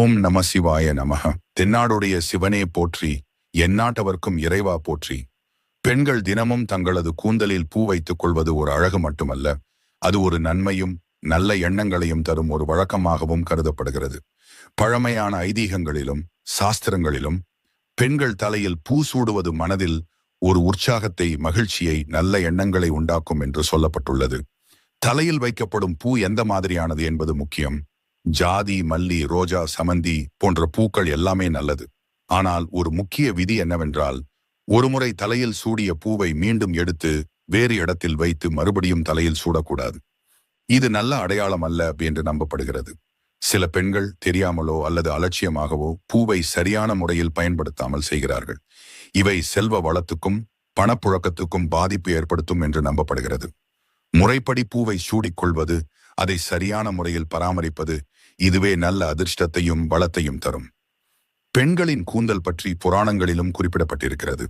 ஓம் நம சிவாய நமக தென்னாடுடைய சிவனே போற்றி எந்நாட்டவர்க்கும் இறைவா போற்றி. பெண்கள் தினமும் தங்களது கூந்தலில் பூ வைத்துக் கொள்வது ஒரு அழகு மட்டுமல்ல அது ஒரு நன்மையும் நல்ல எண்ணங்களையும் தரும் ஒரு வழக்கமாகவும் கருதப்படுகிறது. பழமையான ஐதீகங்களிலும் சாஸ்திரங்களிலும் பெண்கள் தலையில் பூ சூடுவது மனதில் ஒரு உற்சாகத்தை மகிழ்ச்சியை நல்ல எண்ணங்களை உண்டாக்கும் என்று சொல்லப்பட்டுள்ளது. தலையில் வைக்கப்படும் பூ எந்த மாதிரியானது என்பது முக்கியம். ஜாதி மல்லி ரோஜா சமந்தி போன்ற பூக்கள் எல்லாமே நல்லது. ஆனால் ஒரு முக்கிய விதி என்னவென்றால் ஒருமுறை தலையில் சூடிய பூவை மீண்டும் எடுத்து வேறு இடத்தில் வைத்து மறுபடியும் தலையில் சூடக்கூடாது. இது நல்ல அடையாளம் அல்ல என்று நம்பப்படுகிறது. சில பெண்கள் தெரியாமலோ அல்லது அலட்சியமாகவோ பூவை சரியான முறையில் பயன்படுத்தாமல் செய்கிறார்கள். இவை செல்வ வளத்துக்கும் பணப்புழக்கத்துக்கும் பாதிப்பு ஏற்படுத்தும் என்று நம்பப்படுகிறது. முறைப்படி பூவை சூடிக்கொள்வது அதை சரியான முறையில் பராமரிப்பது இதுவே நல்ல அதிர்ஷ்டத்தையும் வளத்தையும் தரும். பெண்களின் கூந்தல் பற்றி புராணங்களிலும் குறிப்பிடப்பட்டிருக்கிறது.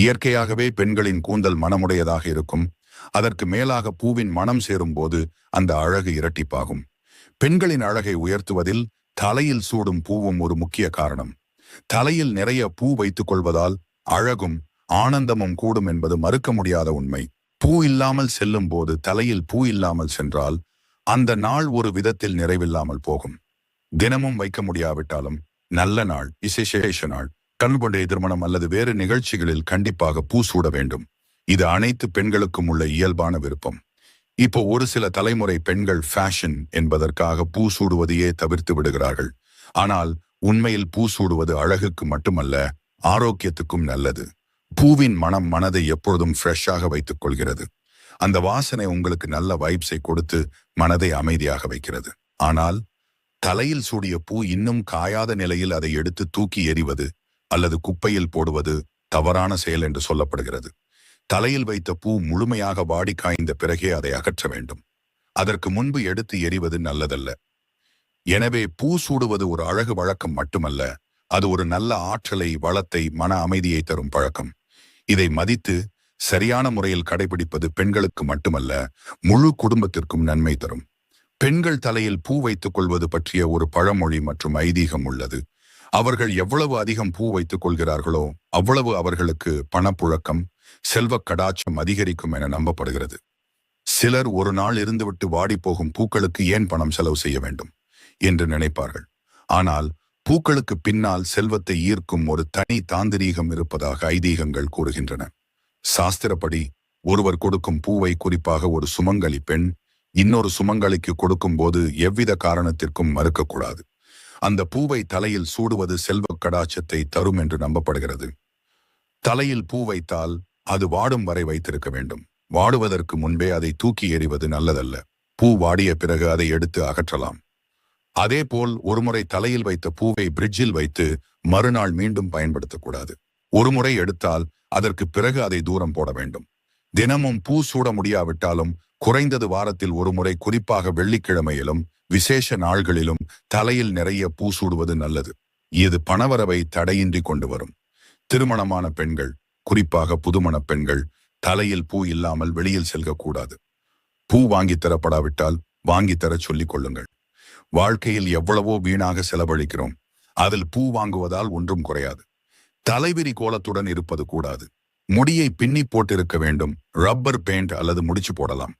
இயற்கையாகவே பெண்களின் கூந்தல் மனமுடையதாக இருக்கும். அதற்கு மேலாக பூவின் மனம் சேரும் போது அந்த அழகு இரட்டிப்பாகும். பெண்களின் அழகை உயர்த்துவதில் தலையில் சூடும் பூவும் ஒரு முக்கிய காரணம். தலையில் நிறைய பூ வைத்துக் கொள்வதால் அழகும் ஆனந்தமும் கூடும் என்பது மறுக்க முடியாத உண்மை. பூ இல்லாமல் செல்லும் போது தலையில் பூ இல்லாமல் சென்றால் அந்த நாள் ஒரு விதத்தில் நிறைவில்லாமல் போகும். தினமும் வைக்க முடியாவிட்டாலும் நல்ல நாள் விசேஷ நாள் கண்கொண்டே திருமணம் அல்லது வேறு நிகழ்ச்சிகளில் கண்டிப்பாக பூ சூட வேண்டும். இது அனைத்து பெண்களுக்கும் உள்ள இயல்பான விருப்பம். இப்போ ஒரு சில தலைமுறை பெண்கள் ஃபேஷன் என்பதற்காக பூ சூடுவதையே தவிர்த்து விடுகிறார்கள். ஆனால் உண்மையில் பூ சூடுவது அழகுக்கு மட்டுமல்ல ஆரோக்கியத்துக்கும் நல்லது. பூவின் மனம் மனதை எப்பொழுதும் ஃப்ரெஷ்ஷாக வைத்துக் கொள்கிறது. அந்த வாசனை உங்களுக்கு நல்ல வைப்ஸை கொடுத்து மனதை அமைதியாக வைக்கிறது. ஆனால் தலையில் சூடிய பூ இன்னும் காயாத நிலையில் அதை எடுத்து தூக்கி எறிவது அல்லது குப்பையில் போடுவது தவறான செயல் என்று சொல்லப்படுகிறது. தலையில் வைத்த பூ முழுமையாக வாடி காய்ந்த பிறகே அதை அகற்ற வேண்டும். அதற்கு முன்பு எடுத்து எறிவது நல்லதல்ல. எனவே பூ சூடுவது ஒரு அழகு வழக்கம் மட்டுமல்ல அது ஒரு நல்ல ஆற்றலை வளத்தை மன அமைதியை தரும் பழக்கம். இதை மதித்து சரியான முறையில் கடைபிடிப்பது பெண்களுக்கு மட்டுமல்ல முழு குடும்பத்திற்கும் நன்மை தரும். பெண்கள் தலையில் பூ வைத்துக் கொள்வது பற்றிய ஒரு பழமொழி மற்றும் ஐதீகம் உள்ளது. அவர்கள் எவ்வளவு அதிகம் பூ வைத்துக் கொள்கிறார்களோ அவ்வளவு அவர்களுக்கு பணப்புழக்கம் செல்வ கடாட்சம் அதிகரிக்கும் என நம்பப்படுகிறது. சிலர் ஒரு நாள் இருந்துவிட்டு வாடி போகும் பூக்களுக்கு ஏன் பணம் செலவு செய்ய வேண்டும்? என்று நினைப்பார்கள். ஆனால் பூக்களுக்கு பின்னால் செல்வத்தை ஈர்க்கும் ஒரு தனி தாந்திரீகம் இருப்பதாக ஐதீகங்கள் கூறுகின்றன. சாஸ்திரப்படி ஒருவர் கொடுக்கும் பூவை குறிப்பாக ஒரு சுமங்கலி பெண் இன்னொரு சுமங்கலிக்கு கொடுக்கும் போது எவ்வித காரணத்திற்கும் மறுக்கக்கூடாது. அந்த பூவை தலையில் சூடுவது செல்வ கடாச்சத்தை தரும் என்று நம்பப்படுகிறது. தலையில் பூ வைத்தால் அது வாடும் வரை வைத்திருக்க வேண்டும். வாடுவதற்கு முன்பே அதை தூக்கி எறிவது நல்லதல்ல. பூ வாடிய பிறகு அதை எடுத்து அகற்றலாம். அதேபோல் ஒருமுறை தலையில் வைத்த பூவை பிரிட்ஜில் வைத்து மறுநாள் மீண்டும் பயன்படுத்தக்கூடாது. ஒருமுறை எடுத்தால் அதற்கு பிறகு அதை தூரம் போட வேண்டும். தினமும் பூ சூட முடியாவிட்டாலும் குறைந்தது வாரத்தில் ஒரு முறை குறிப்பாக வெள்ளிக்கிழமையிலும் விசேஷ நாள்களிலும் தலையில் நிறைய பூ சூடுவது நல்லது. இது பணவரவை தடையின்றி கொண்டு வரும். திருமணமான பெண்கள் குறிப்பாக புதுமண பெண்கள் தலையில் பூ இல்லாமல் வெளியில் செல்கக்கூடாது. பூ வாங்கி தரப்படாவிட்டால் வாங்கி தர சொல்லிக் கொள்ளுங்கள். வாழ்க்கையில் எவ்வளவோ வீணாக செலவழிக்கிறோம். அதில் பூ வாங்குவதால் ஒன்றும் குறையாது. தலைவிரி கோலத்துடன் இருப்பது கூடாது. முடியை பின்னி போட்டிருக்க வேண்டும். ரப்பர் பெயிண்ட் அல்லது முடிச்சு போடலாம்.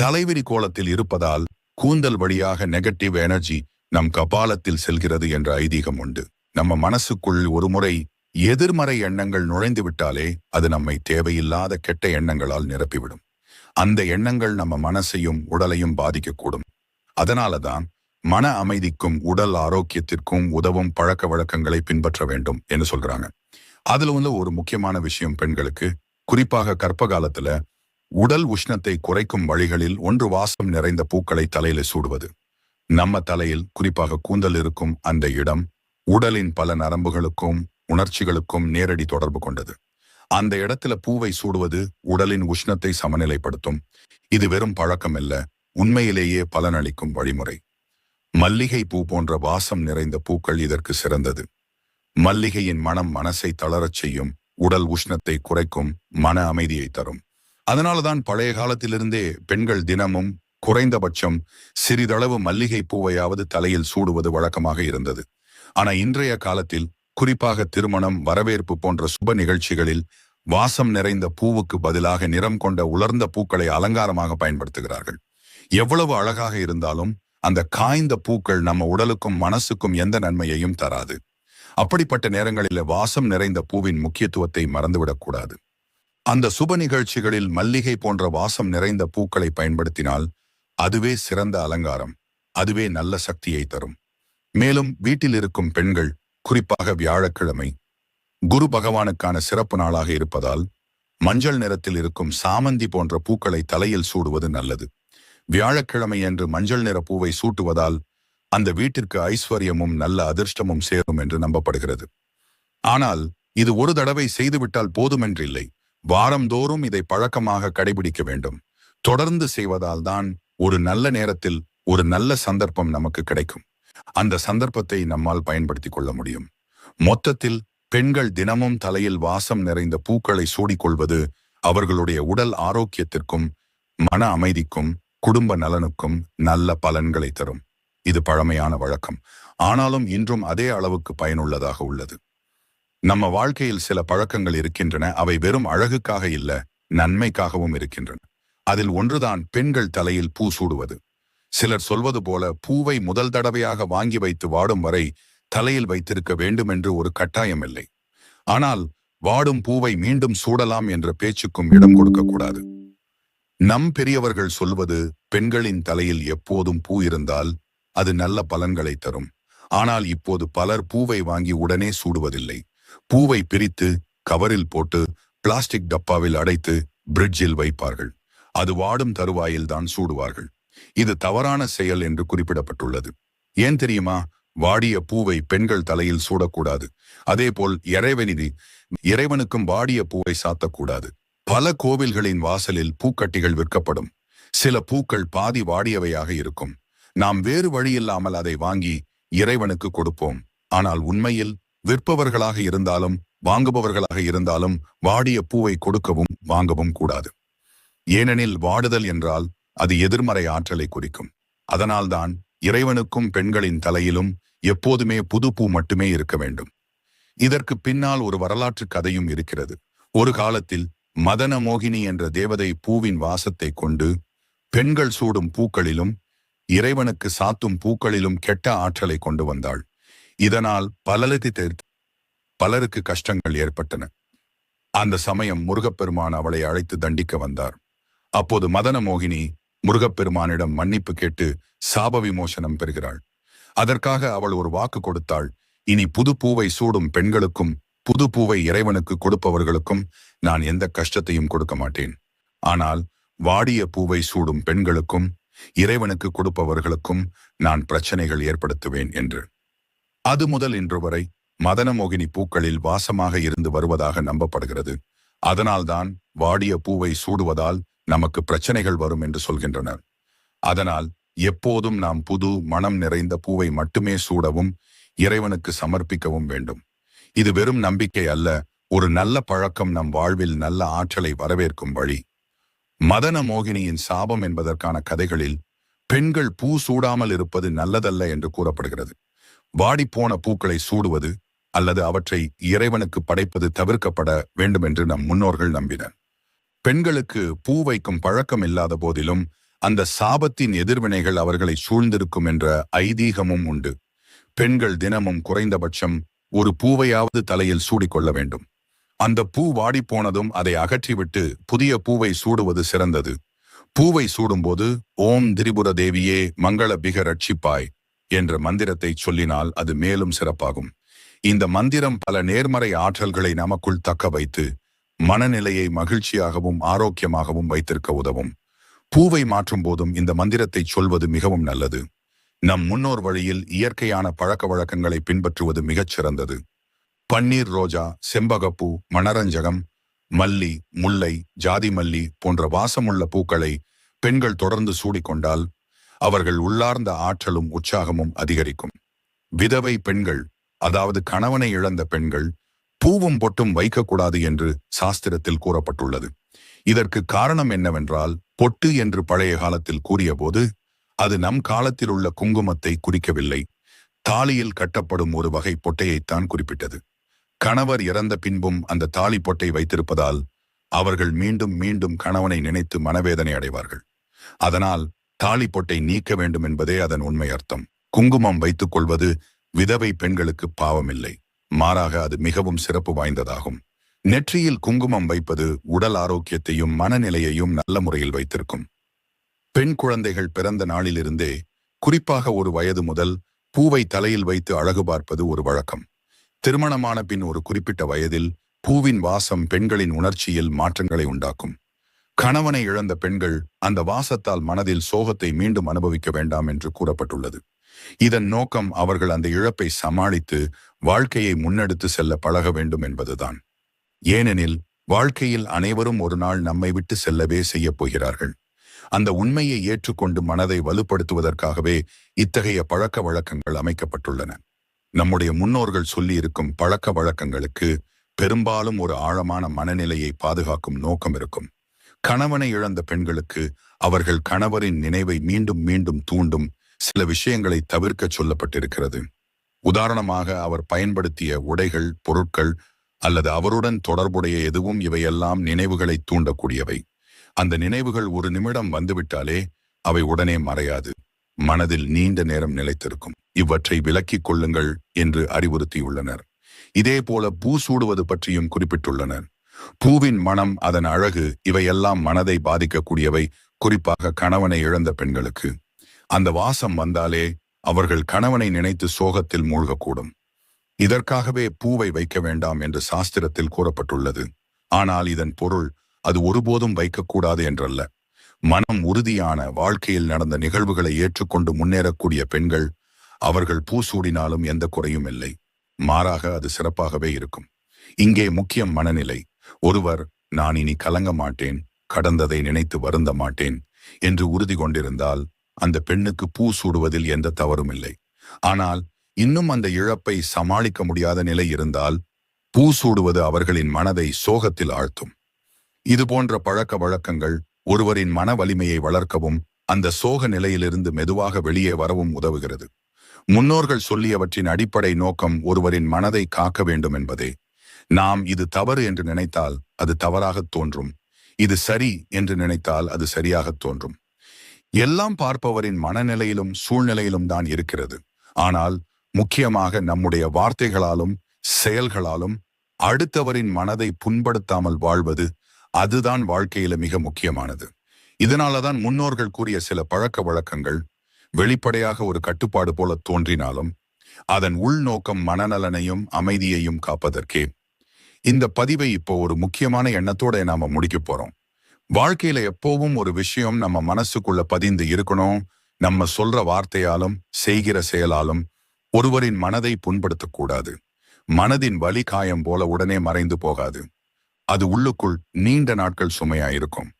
தலைவிரி கோலத்தில் இருப்பதால் கூந்தல் வழியாக நெகட்டிவ் எனர்ஜி நம் கபாலத்தில் செல்கிறது என்ற ஐதீகம் உண்டு. நம்ம மனசுக்குள் ஒரு முறை எதிர்மறை எண்ணங்கள் நுழைந்து விட்டாலே அது நம்மை தேவையில்லாத கெட்ட எண்ணங்களால் நிரப்பிவிடும். அந்த எண்ணங்கள் நம்ம மனசையும் உடலையும் பாதிக்கக்கூடும். அதனாலதான் மன அமைதிக்கும் உடல் ஆரோக்கியத்திற்கும் உதவும் பழக்க வழக்கங்களை பின்பற்ற வேண்டும் என்று சொல்றாங்க. அதுல வந்து ஒரு முக்கியமான விஷயம் பெண்களுக்கு குறிப்பாக கற்ப காலத்துல உடல் உஷ்ணத்தை குறைக்கும் வழிகளில் ஒன்று வாசம் நிறைந்த பூக்களை தலையில சூடுவது. நம்ம தலையில் குறிப்பாக கூந்தல் இருக்கும் அந்த இடம் உடலின் பல நரம்புகளுக்கும் உணர்ச்சிகளுக்கும் நேரடி தொடர்பு கொண்டது. அந்த இடத்துல பூவை சூடுவது உடலின் உஷ்ணத்தை சமநிலைப்படுத்தும். இது வெறும் பழக்கம் அல்ல உண்மையிலேயே பலனளிக்கும் வழிமுறை. மல்லிகை பூ போன்ற வாசம் நிறைந்த பூக்கள் இதற்கு சிறந்தது. மல்லிகையின் மனம் மனசை தளரச் செய்யும் உடல் உஷ்ணத்தை குறைக்கும் மன அமைதியை தரும். அதனாலதான் பழைய காலத்திலிருந்தே பெண்கள் தினமும் குறைந்தபட்சம் சிறிதளவு மல்லிகை பூவையாவது தலையில் சூடுவது வழக்கமாக இருந்தது. ஆனா இன்றைய காலத்தில் குறிப்பாக திருமணம் வரவேற்பு போன்ற சுப நிகழ்ச்சிகளில் வாசம் நிறைந்த பூவுக்கு பதிலாக நிறம் கொண்ட உலர்ந்த பூக்களை அலங்காரமாக பயன்படுத்துகிறார்கள். எவ்வளவு அழகாக இருந்தாலும் அந்த காய்ந்த பூக்கள் நம்ம உடலுக்கும் மனசுக்கும் எந்த நன்மையையும் தராது. அப்படிப்பட்ட நேரங்களில் வாசம் நிறைந்த பூவின் முக்கியத்துவத்தை மறந்துவிடக்கூடாது அந்த சுப நிகழ்ச்சிகளில் மல்லிகை போன்ற வாசம் நிறைந்த பூக்களை பயன்படுத்தினால் அதுவே சிறந்த அலங்காரம் அதுவே நல்ல சக்தியை தரும். மேலும் வீட்டில் இருக்கும் பெண்கள் குறிப்பாக வியாழக்கிழமை குரு பகவானுக்கான சிறப்பு நாளாக இருப்பதால் மஞ்சள் நிறத்தில் இருக்கும் சாமந்தி போன்ற பூக்களை தலையில் சூடுவது நல்லது. வியாழக்கிழமை என்று மஞ்சள் நிற பூவை சூட்டுவதால் அந்த வீட்டிற்கு ஐஸ்வர்யமும் நல்ல அதிர்ஷ்டமும் சேரும் என்று நம்பப்படுகிறது. ஆனால் இது ஒரு தடவை செய்துவிட்டால் போதுமென்றில்லை. வாரந்தோறும் இதை பழக்கமாக கடைபிடிக்க வேண்டும். தொடர்ந்து செய்வதால் தான் ஒரு நல்ல நேரத்தில் ஒரு நல்ல சந்தர்ப்பம் நமக்கு கிடைக்கும். அந்த சந்தர்ப்பத்தை நம்மால் பயன்படுத்திக் கொள்ள முடியும். மொத்தத்தில் பெண்கள் தினமும் தலையில் வாசம் நிறைந்த பூக்களை சூடிக்கொள்வது அவர்களுடைய உடல் ஆரோக்கியத்திற்கும் மன அமைதிக்கும் குடும்ப நலனுக்கும் நல்ல பலன்களை தரும். இது பழமையான வழக்கம். ஆனாலும் இன்றும் அதே அளவுக்கு பயனுள்ளதாக உள்ளது. நம்ம வாழ்க்கையில் சில பழக்கங்கள் இருக்கின்றன. அவை வெறும் அழகுக்காக இல்ல நன்மைக்காகவும் இருக்கின்றன. அதில் ஒன்றுதான் பெண்கள் தலையில் பூ சூடுவது. சிலர் சொல்வது போல பூவை முதல் தடவையாக வாங்கி வைத்து வாடும் வரை தலையில் வைத்திருக்க வேண்டும் என்று ஒரு கட்டாயம் இல்லை. ஆனால் வாடும் பூவை மீண்டும் சூடலாம் என்ற பேச்சுக்கும் இடம் கொடுக்கக்கூடாது நம் பெரியவர்கள் சொல்வது பெண்களின் தலையில் எப்போதும் பூ இருந்தால் அது நல்ல பலன்களை தரும். ஆனால் இப்போது பலர் பூவை வாங்கி உடனே சூடுவதில்லை. பூவை பிரித்து கவரில் போட்டு பிளாஸ்டிக் டப்பாவில் அடைத்து பிரிட்ஜில் வைப்பார்கள். அது வாடும் தருவாயில் தான் சூடுவார்கள். இது தவறான செயல் என்று குறிப்பிடப்பட்டுள்ளது. ஏன் தெரியுமா? வாடிய பூவை பெண்கள் தலையில் சூடக்கூடாது. அதேபோல் இறைவனிதி இறைவனுக்கும் வாடிய பூவை சாத்தக்கூடாது. பல கோவில்களின் வாசலில் பூக்கட்டிகள் விற்கப்படும். சில பூக்கள் பாதி வாடியவையாக இருக்கும். நாம் வேறு வழியில்லாமல் அதை வாங்கி இறைவனுக்கு கொடுப்போம். ஆனால் உண்மையில் விற்பவர்களாக இருந்தாலும் வாங்குபவர்களாக இருந்தாலும் வாடிய பூவை கொடுக்கவும் வாங்கவும் கூடாது. ஏனெனில் வாடுதல் என்றால் அது எதிர்மறை ஆற்றலை குறிக்கும். அதனால்தான் இறைவனுக்கும் பெண்களின் தலையிலும் எப்போதுமே புது பூ மட்டுமே இருக்க வேண்டும். இதற்கு பின்னால் ஒரு வரலாற்று கதையும் இருக்கிறது. ஒரு காலத்தில் மதன மோகினி என்ற தேவதை பூவின் வாசத்தை கொண்டு பெண்கள் சூடும் பூக்களிலும் இறைவனுக்கு சாத்தும் பூக்களிலும் கெட்ட ஆற்றலை கொண்டு வந்தாள். இதனால் பலருக்கு பலருக்கு கஷ்டங்கள் ஏற்பட்டன. அந்த சமயம் முருகப்பெருமான் அவளை அழைத்து தண்டிக்க வந்தார். அப்போது மதன மோகினி முருகப்பெருமானிடம் மன்னிப்பு கேட்டு சாப விமோசனம் பெறுகிறாள். அதற்காக அவள் ஒரு வாக்கு கொடுத்தாள். இனி புது பூவை சூடும் பெண்களுக்கும் புது பூவை இறைவனுக்கு கொடுப்பவர்களுக்கும் நான் எந்த கஷ்டத்தையும் கொடுக்க மாட்டேன். ஆனால் வாடிய பூவை சூடும் பெண்களுக்கும் இறைவனுக்கு கொடுப்பவர்களுக்கும் நான் பிரச்சனைகள் ஏற்படுத்துவேன் என்று. அது முதல் இன்று வரை மதனமோகினி பூக்களில் வாசமாக இருந்து வருவதாக நம்பப்படுகிறது. அதனால்தான் வாடிய பூவை சூடுவதால் நமக்கு பிரச்சனைகள் வரும் என்று சொல்கின்றனர் அதனால் எப்போதும் நாம் புது மனம் நிறைந்த பூவை மட்டுமே சூடவும் இறைவனுக்கு சமர்ப்பிக்கவும் வேண்டும். இது வெறும் நம்பிக்கை அல்ல ஒரு நல்ல பழக்கம் நம் வாழ்வில் நல்ல ஆற்றலை வரவேற்கும் வழி. மதன மோகினியின் சாபம் என்பதற்கான கதைகளில் பெண்கள் பூ சூடாமல் இருப்பது நல்லதல்ல என்று கூறப்படுகிறது. வாடிப்போன பூக்களை சூடுவது அல்லது அவற்றை இறைவனுக்கு படைப்பது தவிர்க்கப்பட வேண்டும் என்று நம் முன்னோர்கள் நம்பினர். பெண்களுக்கு பூ வைக்கும் பழக்கம் இல்லாத போதிலும் அந்த சாபத்தின் எதிர்வினைகள் அவர்களை சூழ்ந்திருக்கும் என்ற ஐதீகமும் உண்டு. பெண்கள் தினமும் குறைந்தபட்சம் ஒரு பூவையாவது தலையில் சூடிக்கொள்ள வேண்டும். அந்த பூ வாடிப்போனதும் அதை அகற்றிவிட்டு புதிய பூவை சூடுவது சிறந்தது. பூவை சூடும்போது ஓம் திரிபுர தேவியே மங்கள பிக ரட்சிப்பாய் என்ற மந்திரத்தை சொல்லினால் அது மேலும் சிறப்பாகும். இந்த மந்திரம் பல நேர்மறை ஆற்றல்களை நமக்குள் தக்க வைத்து மனநிலையை மகிழ்ச்சியாகவும் ஆரோக்கியமாகவும் வைத்திருக்க உதவும். பூவை மாற்றும் போதும் இந்த மந்திரத்தை சொல்வது மிகவும் நல்லது. நம் முன்னோர் வழியில் இயற்கையான பழக்க வழக்கங்களை பின்பற்றுவது மிகச் சிறந்தது. பன்னீர் ரோஜா செம்பகப்பூ மணரஞ்சகம் மல்லி முல்லை ஜாதி மல்லி போன்ற வாசமுள்ள பூக்களை பெண்கள் தொடர்ந்து சூடிக்கொண்டால் அவர்கள் உள்ளார்ந்த ஆற்றலும் உற்சாகமும் அதிகரிக்கும். விதவை பெண்கள் அதாவது கணவனை இழந்த பெண்கள் பூவும் பொட்டும் வைக்கக்கூடாது என்று சாஸ்திரத்தில் கூறப்பட்டுள்ளது. இதற்கு காரணம் என்னவென்றால் பொட்டு என்று பழைய காலத்தில் கூறியபோது அது நம் காலத்தில் உள்ள குங்குமத்தை குறிக்கவில்லை. தாலியில் கட்டப்படும் ஒரு வகை பொட்டையைத்தான் குறிப்பிட்டது. கணவர் இறந்த பின்பும் அந்த தாலி பொட்டை வைத்திருப்பதால் அவர்கள் மீண்டும் மீண்டும் கணவனை நினைத்து மனவேதனை அடைவார்கள். அதனால் தாலி பொட்டை நீக்க வேண்டும் என்பதே அதன் உண்மை அர்த்தம். குங்குமம் வைத்துக் கொள்வது விதவை பெண்களுக்கு பாவமில்லை. மாறாக அது மிகவும் சிறப்பு வாய்ந்ததாகும். நெற்றியில் குங்குமம் வைப்பது உடல் ஆரோக்கியத்தையும் மனநிலையையும் நல்ல முறையில் வைத்திருக்கும். பெண் குழந்தைகள் பிறந்த நாளிலிருந்தே குறிப்பாக ஒரு வயது முதல் பூவை தலையில் வைத்து அழகு பார்ப்பது ஒரு வழக்கம். திருமணமான பின் ஒரு குறிப்பிட்ட வயதில் பூவின் வாசம் பெண்களின் உணர்ச்சியில் மாற்றங்களை உண்டாக்கும். கணவனை இழந்த பெண்கள் அந்த வாசத்தால் மனதில் சோகத்தை மீண்டும் அனுபவிக்க வேண்டாம் என்று கூறப்பட்டுள்ளது. இதன் நோக்கம் அவர்கள் அந்த இழப்பை சமாளித்து வாழ்க்கையை முன்னெடுத்து செல்ல பழக வேண்டும் என்பதுதான். ஏனெனில் வாழ்க்கையில் அனைவரும் ஒரு நாள் நம்மை விட்டு செல்லவே செய்யப் போகிறார்கள். அந்த உண்மையை ஏற்றுக்கொண்டு மனதை வலுப்படுத்துவதற்காகவே இத்தகைய பழக்க வழக்கங்கள் அமைக்கப்பட்டுள்ளன. நம்முடைய முன்னோர்கள் சொல்லியிருக்கும் பழக்க வழக்கங்களுக்கு பெரும்பாலும் ஒரு ஆழமான மனநிலையை பாதுகாக்கும் நோக்கம் இருக்கும். கணவனை இழந்த பெண்களுக்கு அவர்கள் கணவரின் நினைவை மீண்டும் மீண்டும் தூண்டும் சில விஷயங்களை தவிர்க்க சொல்லப்பட்டிருக்கிறது. உதாரணமாக அவர் பயன்படுத்திய உடைகள் பொருட்கள் அல்லது அவருடன் தொடர்புடைய எதுவும் இவையெல்லாம் நினைவுகளை தூண்டக்கூடியவை. அந்த நினைவுகள் ஒரு நிமிடம் வந்துவிட்டாலே அவை உடனே மறையாது. மனதில் நீண்ட நேரம் நிலைத்திருக்கும். இவற்றை விலக்கிக் கொள்ளுங்கள் என்று அறிவுறுத்தியுள்ளனர். இதே போல பூ சூடுவது பற்றியும் குறிப்பிட்டுள்ளனர். பூவின் மனம் அதன் அழகு இவையெல்லாம் மனதை பாதிக்கக்கூடியவை குறிப்பாக கணவனை இழந்த பெண்களுக்கு. அந்த வாசம் வந்தாலே அவர்கள் கணவனை நினைத்து சோகத்தில் மூழ்கக்கூடும். இதற்காகவே பூவை வைக்க வேண்டாம் என்று சாஸ்திரத்தில் கூறப்பட்டுள்ளது. ஆனால் இதன் பொருள் அது ஒருபோதும் வைக்கக்கூடாது என்றல்ல. மனம் உறுதியான வாழ்க்கையில் நடந்த நிகழ்வுகளை ஏற்றுக்கொண்டு முன்னேறக்கூடிய பெண்கள் அவர்கள் பூ சூடினாலும் எந்த குறையும் இல்லை. மாறாக அது சிறப்பாகவே இருக்கும். இங்கே முக்கியம் மனநிலை. ஒருவர் நான் இனி கலங்க மாட்டேன் கடந்ததை நினைத்து வருந்த மாட்டேன் என்று உறுதி கொண்டிருந்தால் அந்த பெண்ணுக்கு பூ சூடுவதில் எந்த தவறும் இல்லை. ஆனால் இன்னும் அந்த இழப்பை சமாளிக்க முடியாத நிலை இருந்தால் பூ சூடுவது அவர்களின் மனதை சோகத்தில் ஆழ்த்தும். இது போன்ற பழக்க வழக்கங்கள் ஒருவரின் மன வலிமையை வளர்க்கவும் அந்த சோக நிலையிலிருந்து மெதுவாக வெளியே வரவும் உதவுகிறது. முன்னோர்கள் சொல்லியவற்றின் அடிப்படை நோக்கம் ஒருவரின் மனதை காக்க வேண்டும் என்பதே. நாம் இது தவறு என்று நினைத்தால் அது தவறாகத் தோன்றும். இது சரி என்று நினைத்தால் அது சரியாகத் தோன்றும். எல்லாம் பார்ப்பவரின் மனநிலையிலும் சூழ்நிலையிலும் தான் இருக்கிறது. ஆனால் முக்கியமாக நம்முடைய வார்த்தைகளாலும் செயல்களாலும் அடுத்தவரின் மனதை புண்படுத்தாமல் வாழ்வது அதுதான் வாழ்க்கையில மிக முக்கியமானது. இதனாலதான் முன்னோர்கள் கூறிய சில பழக்க வழக்கங்கள் வெளிப்படையாக ஒரு கட்டுப்பாடு போல தோன்றினாலும் அதன் உள்நோக்கம் மனநலனையும் அமைதியையும் காப்பதற்கே. இந்த பதிவை இப்போ ஒரு முக்கியமான எண்ணத்தோட நாம முடிக்க போறோம். வாழ்க்கையில எப்பவும் ஒரு விஷயம் நம்ம மனசுக்குள்ள பதிந்து இருக்கணும் நம்ம சொல்ற வார்த்தையாலும் செய்கிற செயலாலும் ஒருவரின் மனதை புண்படுத்தக்கூடாது. மனதின் வலி காயம் போல உடனே மறைந்து போகாது. அது உள்ளுக்குள் நீண்ட நாட்கள் சுமையா இருக்கும்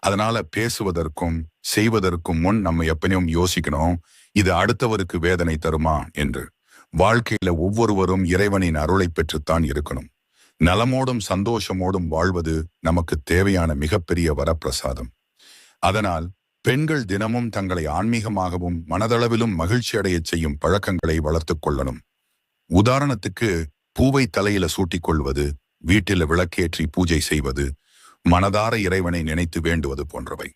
அதனால பேசுவதற்கும் செய்வதற்கும் முன் நம்ம எப்பனையும் யோசிக்கணும் இது அடுத்தவருக்கு வேதனை தருமா என்று. வாழ்க்கையில ஒவ்வொருவரும் இறைவனின் அருளை பெற்றுத்தான் இருக்கணும். நலமோடும் சந்தோஷமோடும் வாழ்வது நமக்கு தேவையான மிகப்பெரிய வரப்பிரசாதம். அதனால் பெண்கள் தினமும் தங்களை ஆன்மீகமாகவும் மனதளவிலும் மகிழ்ச்சி அடையச் செய்யும் பழக்கங்களை வளர்த்து கொள்ளணும். உதாரணத்துக்கு பூவை தலையில சூட்டிக் கொள்வது வீட்டில விளக்கேற்றி பூஜை செய்வது மனதார இறைவனை நினைத்து வேண்டுவது போன்றவை.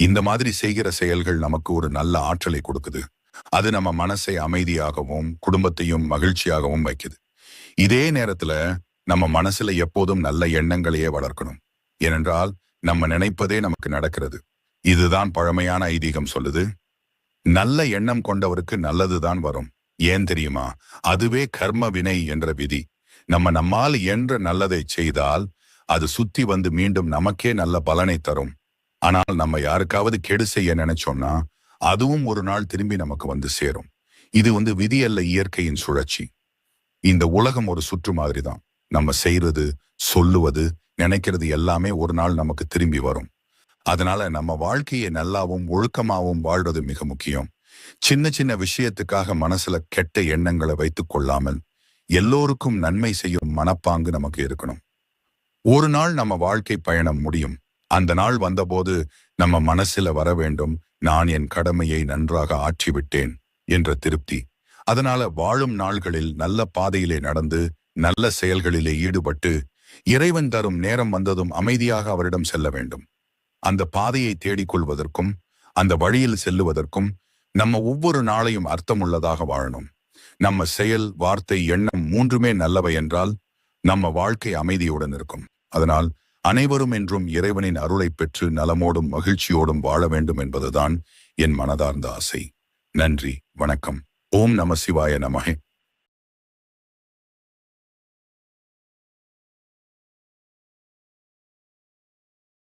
இந்த மாதிரி செய்கிற செயல்கள் நமக்கு ஒரு நல்ல ஆற்றலை கொடுக்குது. அது நம்ம மனசை அமைதியாகவும் குடும்பத்தையும் மகிழ்ச்சியாகவும் வைக்குது. இதே நேரத்துல நம்ம மனசுல எப்போதும் நல்ல எண்ணங்களையே வளர்க்கணும். ஏனென்றால் நம்ம நினைப்பதே நமக்கு நடக்கிறது. இதுதான் பழமையான ஐதீகம் சொல்லுது. நல்ல எண்ணம் கொண்டவருக்கு நல்லதுதான் வரும். ஏன் தெரியுமா? அதுவே கர்ம வினை என்ற விதி. நம்ம நம்மால் என்ற நல்லதை செய்தால் அது சுத்தி வந்து மீண்டும் நமக்கே நல்ல பலனை தரும். ஆனால் நம்ம யாருக்காவது கெடு செய்ய நினைச்சோம்னா அதுவும் ஒரு நாள் திரும்பி நமக்கு வந்து சேரும். இது வந்து விதி அல்ல இயற்கையின் சுழற்சி. இந்த உலகம் ஒரு சுற்று மாதிரி தான் நம்ம செய்யறது சொல்லுவது நினைக்கிறது எல்லாமே ஒரு நாள் நமக்கு திரும்பி வரும். அதனால நம்ம வாழ்க்கையை நல்லாவும் ஒழுக்கமாவும் வாழ்றது மிக முக்கியம். சின்ன சின்ன விஷயத்துக்காக மனசுல கெட்ட எண்ணங்களை வைத்துக் கொள்ளாமல் எல்லோருக்கும் நன்மை செய்யும் மனப்பாங்கு நமக்கு இருக்கணும். ஒரு நாள் நம்ம வாழ்க்கை பயணம் முடியும். அந்த நாள் வந்தபோது நம்ம மனசுல வர வேண்டும் நான் என் கடமையை நன்றாக ஆற்றிவிட்டேன் என்ற திருப்தி. அதனால வாழும் நாள்களில் நல்ல பாதையிலே நடந்து நல்ல செயல்களிலே ஈடுபட்டு இறைவன் தரும் நேரம் வந்ததும் அமைதியாக அவரிடம் செல்ல வேண்டும். அந்த பாதையை தேடிக்கொள்வதற்கும் அந்த வழியில் செல்லுவதற்கும் நம்ம ஒவ்வொரு நாளையும் அர்த்தமுள்ளதாக வாழணும். நம்ம செயல் வார்த்தை எண்ணம் மூன்றுமே நல்லவை என்றால் நம்ம வாழ்க்கை அமைதியுடன் இருக்கும். அதனால் அனைவரும் என்றும் இறைவனின் அருளை பெற்று நலமோடும் மகிழ்ச்சியோடும் வாழ வேண்டும் என்பதுதான் என் மனதார்ந்த ஆசை. நன்றி வணக்கம். ஓம் நம சிவாய நமகே